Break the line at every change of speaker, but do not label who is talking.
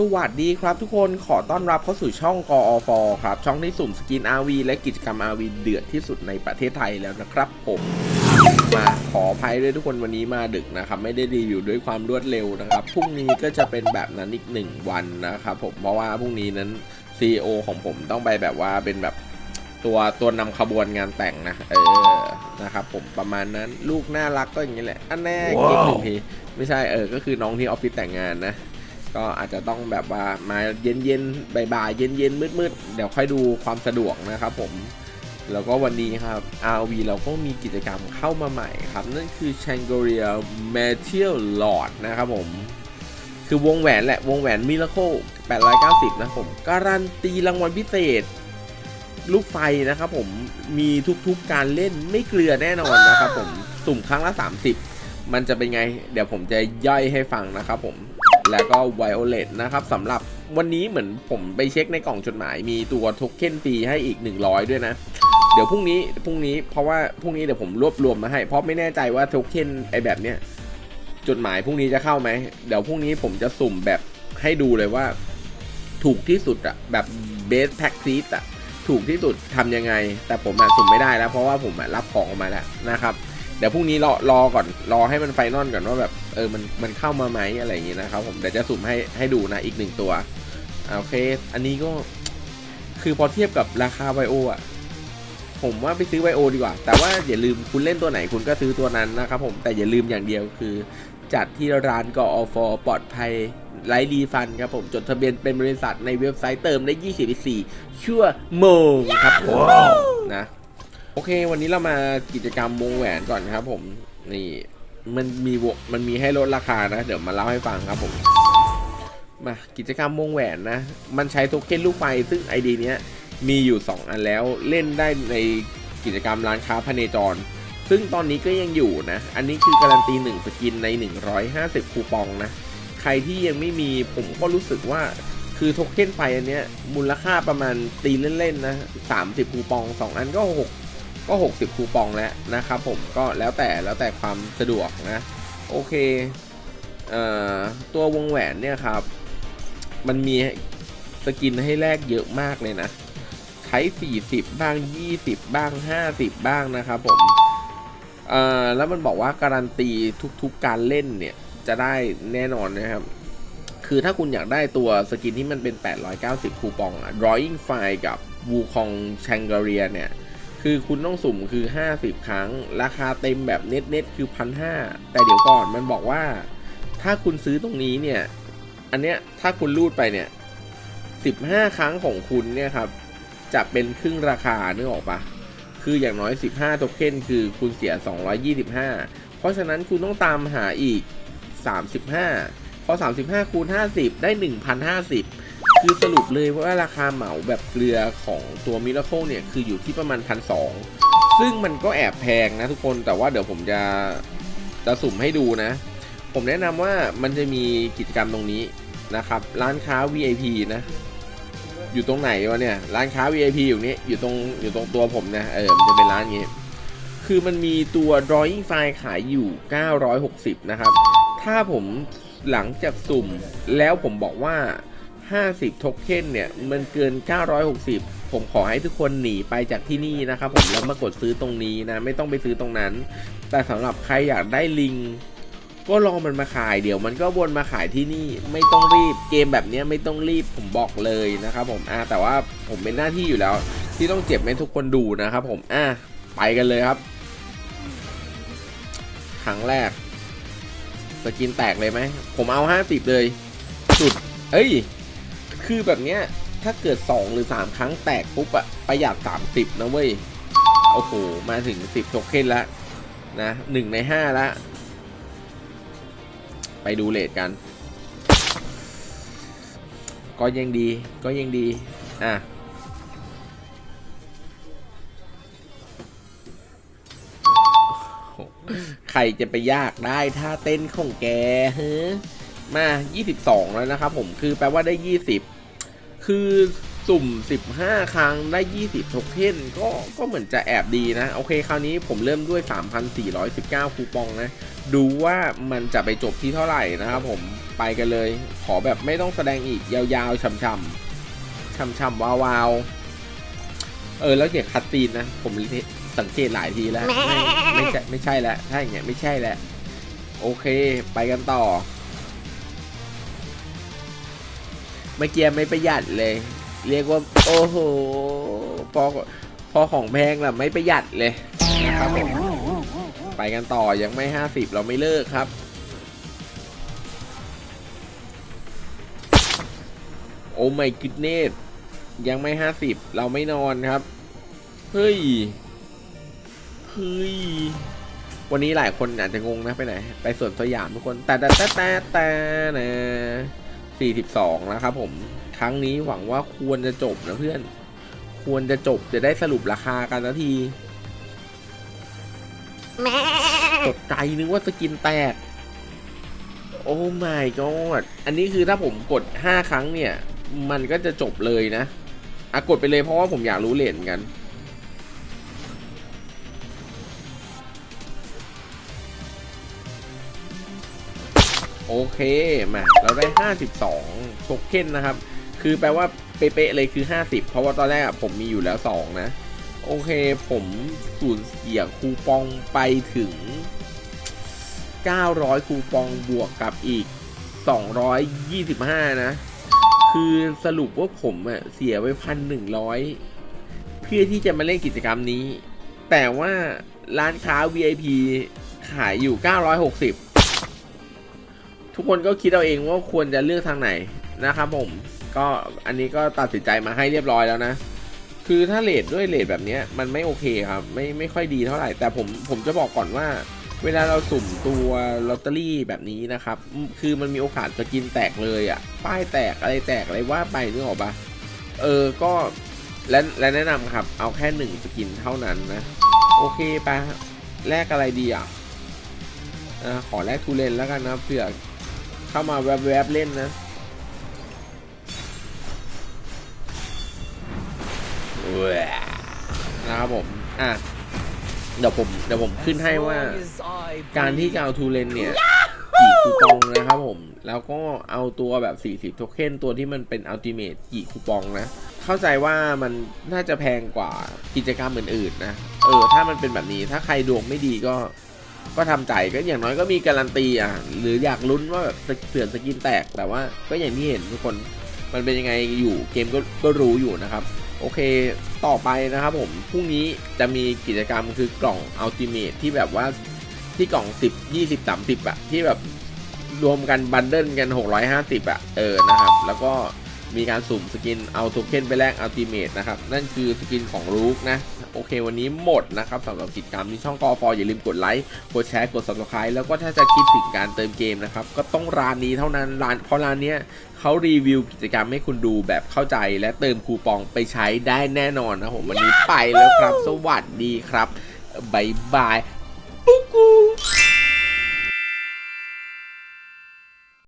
สวัสดีครับทุกคนขอต้อนรับเข้าสู่ช่องกอฟครับ ช่องที่สุ่มสกิน RV และกิจกรรม RV เดือดที่สุดในประเทศไทยแล้วนะครับผมมาขออภัยด้วยทุกคนวันนี้มาดึกนะครับ ไม่ได้รีวิวด้วยความรวดเร็วนะครับพรุ่งนี้ก็จะเป็นแบบนั้นอีกหนึ่งวันนะครับผมเพราะว่าพรุ่งนี้นั้น CEO ของผมต้องไปแบบว่าเป็นแบบตัวตัวนำขบวนงานแต่งนะเออนะครับผมประมาณนั้นลูกน่ารักก็อย่างนี้แหละอันแน่เก่งหนึ่งทีไม่ใช่เออก็คือน้องที่ออฟฟิศแต่งงานนะ ก็อาจจะต้องแบบว่ามาเย็นเย็นๆบ่ายๆเย็นเย็นๆมืดๆเดี๋ยวค่อยดูความสะดวกนะครับผมแล้วก็วันนี้ครับ RV เราก็มีกิจกรรมเข้ามาใหม่ครับ นั่นคือ c h a n g r i a Metal Lord นะครับผม คือวงแหวนแหละ วงแหวน Miracle 890 นะครับผมการันตีรางวัลพิเศษ ลูกไฟนะครับผมมีทุกๆการเล่นไม่เกลือแน่นอนนะครับผม สุ่มครั้งละ 30 มันจะเป็นไง เดี๋ยวผมจะย่อยให้ฟังนะครับผม แล้วก็ Violet นะครับสำหรับวันนี้เหมือนผมไปเช็คในกล่องจดหมายมีตัวโทเค็นฟรีให้อีก 100 ด้วยนะ เดี๋ยวพรุ่งนี้พรุ่งนี้เพราะว่าพรุ่งนี้เดี๋ยวผมรวบรวมมาให้ เพราะไม่แน่ใจว่าโทเค็นไอแบบเนี้ยจดหมายพรุ่งนี้จะเข้าไหมเดี๋ยวพรุ่งนี้ผมจะสุ่มแบบให้ดูเลยว่า ถูกที่สุดอะแบบเบสแพ็กซีอะถูกที่สุดทำยังไง แต่ผมอะสุ่มไม่ได้แล้ว เพราะว่าผมอะรับของออกมาแล้วนะครับ ดี๋ยวพรุ่งนี้รอรอก่อนรอให้มันไฟนอลก่อนว่าแบบเออมันมันเข้ามาไหมอะไรอย่างงี้นะครับผมเดี๋ยวจะสุ่มให้ให้ดูนะอีกหนึ่งตัวอ่าโอเค อันนี้ก็คือพอเทียบกับราคาไวโออะผมว่าไปซื้อไวโอดีกว่า แต่ว่าอย่าลืมคุณเล่นตัวไหนคุณก็ซื้อตัวนั้นนะครับผมแต่อย่าลืมอย่างเดียวคือ จัดที่ร้านกอฟปลอดภัยไร้รีฟันครับผมจดทะเบียนเป็นบริษัทในเว็บไซต์เติมได้ 24ชั่วโมงครับผมนะ โอเค วันนี้เรามากิจกรรมวงแหวนก่อนครับ ผมนี่มันมีวมันมีให้ลดราคานะ เดี๋ยวมาเล่าให้ฟังครับผมมากิจกรรมวงแหวนนะ มันใช้โทเค็นลูกไฟซึ่งไอดีเนี้ยมีอยู่ 2 อันแล้วเล่นได้ในกิจกรรมร้านค้าพเนจร ซึ่งตอนนี้ก็ยังอยู่นะ อันนี้คือการันตี1สกินใน 150 คูปองนะ ใครที่ยังไม่มีผมก็รู้สึกว่าคือโทเค็นไฟอันเนี้ยมูลค่าประมาณตีเล่นๆนะ 30 คูปอง 2 อันก็ 6 ก็ 60 คูปองแล้วนะครับผมก็แล้วแต่แล้วแต่ความสะดวกนะ โอเคเอ่อตัววงแหวนเนี่ยครับ มันมีสกินให้แลกเยอะมากเลยนะ ใช้ 40 บ้าง 20 บ้าง 50 บ้างนะครับผมเอ่อแล้วมันบอกว่าการันตีทุกๆการเล่นเนี่ยจะได้แน่นอนนะครับคือถ้าคุณอยากได้ตัวสกินที่มันเป็น 890 คูปองอะ drawing file กับ Wukong Changaria เนี่ย คือคุณต้องสุ่มคือ 50 ครั้ง ราคาเต็มแบบเน็ตเน็ตคือพันหแต่เดี๋ยวก่อนมันบอกว่า ถ้าคุณซื้อตรงนี้เนี่ย อันเนี้ยถ้าคุณรูดไปเนี่ย 15 ครั้งของคุณเนี่ยครับ จะเป็นครึ่งราคานึกออกปะคืออย่างน้อย 15 โทเค็นคือคุณเสีย 225 เพราะฉะนั้นคุณต้องตามหาอีก 35 พอ 35 คูณ 50 ได้ 1,050 คือสรุปเลยว่าราคาเหมาแบบเกลือของตัวมิราเคิลเนี่ย คืออยู่ที่ประมาณพันสองซึ่งมันก็แอบแพงนะทุกคนแต่ว่าเดี๋ยวผมจะจะสุ่มให้ดูนะ ผมแนะนำว่ามันจะมีกิจกรรมตรงนี้นะครับ ร้านค้า VIP นะ อยู่ตรงไหนวะเนี่ย ร้านค้า VIP อยู่นี้อยู่ตรงอยู่ตรงตัวผมนะเออมันจะเป็นร้านนี้คือมันมีตัว drawing file ขายอยู่ 960 นะครับ ถ้าผมหลังจากสุ่มแล้วผมบอกว่า 50โทเค็นเนี่ย มันเกิน 960 ผมขอให้ทุกคนหนีไปจากที่นี่นะครับผมแล้วมากดซื้อตรงนี้นะ ไม่ต้องไปซื้อตรงนั้น แต่สำหรับใครอยากได้ลิง ก็รอมันมาขายเดี๋ยวมันก็วนมาขายที่นี่ไม่ต้องรีบเกมแบบนี้ไม่ต้องรีบผมบอกเลยนะครับผมอ่าแต่ว่าผมเป็นหน้าที่อยู่แล้ว ที่ต้องเจ็บให้ทุกคนดูนะครับผมอะไปกันเลยครับครั้งแรก สกินแตกเลยไหม ผมเอา 50 เลย สุด เอ้ย คือแบบเนี้ยถ้าเกิด 2 หรือ 3 ครั้งแตกปุ๊บอะประหยัด 30 นะเว้ย โอ้โห มาถึง 10โทเค็นแล้วนะ1ใน 5ล้วไปดูเลทกัน ก็ยังดีก็ยังดี อะใครจะไปยากได้ท่าเต้นของแกเฮ้ มา 22 แล้วนะครับผมคือแปลว่าได้ 20 คือสุ่ม 15 ครั้งได้ 20โทเค็นก็ก็เหมือนจะแอบดีนะ โอเคคราวนี้ผมเริ่มด้วย 3,419 คูปองนะ ดูว่ามันจะไปจบที่เท่าไหร่นะครับผมไปกันเลย ขอแบบไม่ต้องแสดงอีกยาวๆช่ำๆช่ำๆวาวๆเออแล้วเกี่ยวกับคัตซีนนะ ผมสังเกตหลายทีแล้ว ไม่ไม่ใช่ไม่ใช่แล้วถ้าอย่างเงี้ยไม่ใช่แล้วโอเค ไปกันต่อ มื่อกี้ไม่ประหยัดเลย เรียกว่า โอ้โห พอพอของแพงล่ะไม่ประหยัดเลยนะครับผมไปกันต่อยังไม่ 50 เราไม่เลิกครับ โอ้ไม่กิดเนตยังไม่ 50 เราไม่นอนครับ เฮ้ย เฮ้ย วันนี้หลายคนอาจจะงงนะไปไหน ไปสวนสยามทุกคน แต่แต่แต่แต่แต่นะ 42แล้วครับผม ครั้งนี้หวังว่าควรจะจบนะเพื่อน ควรจะจบจะได้สรุปราคากันนาทีตกใจนึกว่าสกินแตก โอ้ my god อันนี้คือถ้าผมกด 5 ครั้งเนี่ย มันก็จะจบเลยนะ อะ กดไปเลยเพราะว่าผมอยากรู้เลนเหมือนกัน โอเคมาเราได้ 52โทเค็นนะครับ คือแปลว่าเป๊ะๆเลยคือ 50 เพราะว่าตอนแรกผมมีอยู่แล้ว 2 นะ โอเคผมสูญเสียคูปองไปถึง 900 คูปองบวกกับอีก 225 นะ คือสรุปว่าผมอะเสียไปพันหนึ่งร้อยเพื่อที่จะมาเล่นกิจกรรมนี้ แต่ว่าร้านค้า VIP ขายอยู่ 960 ทุกคนก็คิดเอาเองว่าควรจะเลือกทางไหนนะครับผม ก็อันนี้ก็ตัดสินใจมาให้เรียบร้อยแล้วนะ คือถ้าเลทด้วยเลทแบบนี้มันไม่โอเคครับไม่ไม่ค่อยดีเท่าไหร่ แต่ผมผมจะบอกก่อนว่า เวลาเราสุ่มตัวลอตเตอรี่แบบนี้นะครับ คือมันมีโอกาสจะกินแตกเลยอะ่ะ ป้ายแตกอะไรแตกอะไรว่าไปนึกออกปะเออก็และและแนะนำครับ เอาแค่หนึ่งสกินเท่านั้นนะ โอเคปะแลกอะไรดีอะอ่าขอแลกทูเลนแล้วกันนะเผื่อ เข้ามาแวบๆเล่นนะแหวะนะครับผม อะ เดี๋ยวผม เดี๋ยวผมขึ้นให้ว่า การที่จะเอาทูเลนเนี่ยกี่คูปองนะครับผม แล้วก็เอาตัวแบบ 40 โทเค็นตัวที่มันเป็นอัลติเมทกี่คูปองนะ เข้าใจว่ามันน่าจะแพงกว่ากิจกรรมอื่นๆนะ เออ ถ้ามันเป็นแบบนี้ ถ้าใครดวงไม่ดีก็ ก็ทำใจก็อย่างน้อยก็มีการันตีอะหรืออยากลุ้นว่าแบบเสือนสกินแตก แต่ว่าก็อย่างที่เห็นทุกคนมันเป็นยังไงอยู่เกมก็ก็รู้อยู่นะครับ โอเคต่อไปนะครับผมพรุ่งนี้จะมีกิจกรรมคือกล่องอัลติเมทที่แบบว่าที่กล่อง 10 20 30อะที่แบบรวมกันบันเดิลกัน 650อะเออนะครับ แล้วก็ มีการสุ่มสกินเอาโทเค็นไปแลกอัลติเมทนะครับ นั่นคือสกินของรูกนะ โอเควันนี้หมดนะครับสำหรับกิจกรรมที่ช่องกอฟออย่าลืมกดไลค์กดแชร์กด subscribe แล้วก็ถ้าจะคิดถึงการเติมเกมนะครับ ก็ต้องร้านนี้เท่านั้นร้านเพราะร้านเนี้ยเขารีวิวกิจกรรมให้คุณดูแบบเข้าใจ และเติมคูปองไปใช้ได้แน่นอนนะผมวันนี้ไปแล้วครับ สวัสดีครับบายบายปุ๊กกู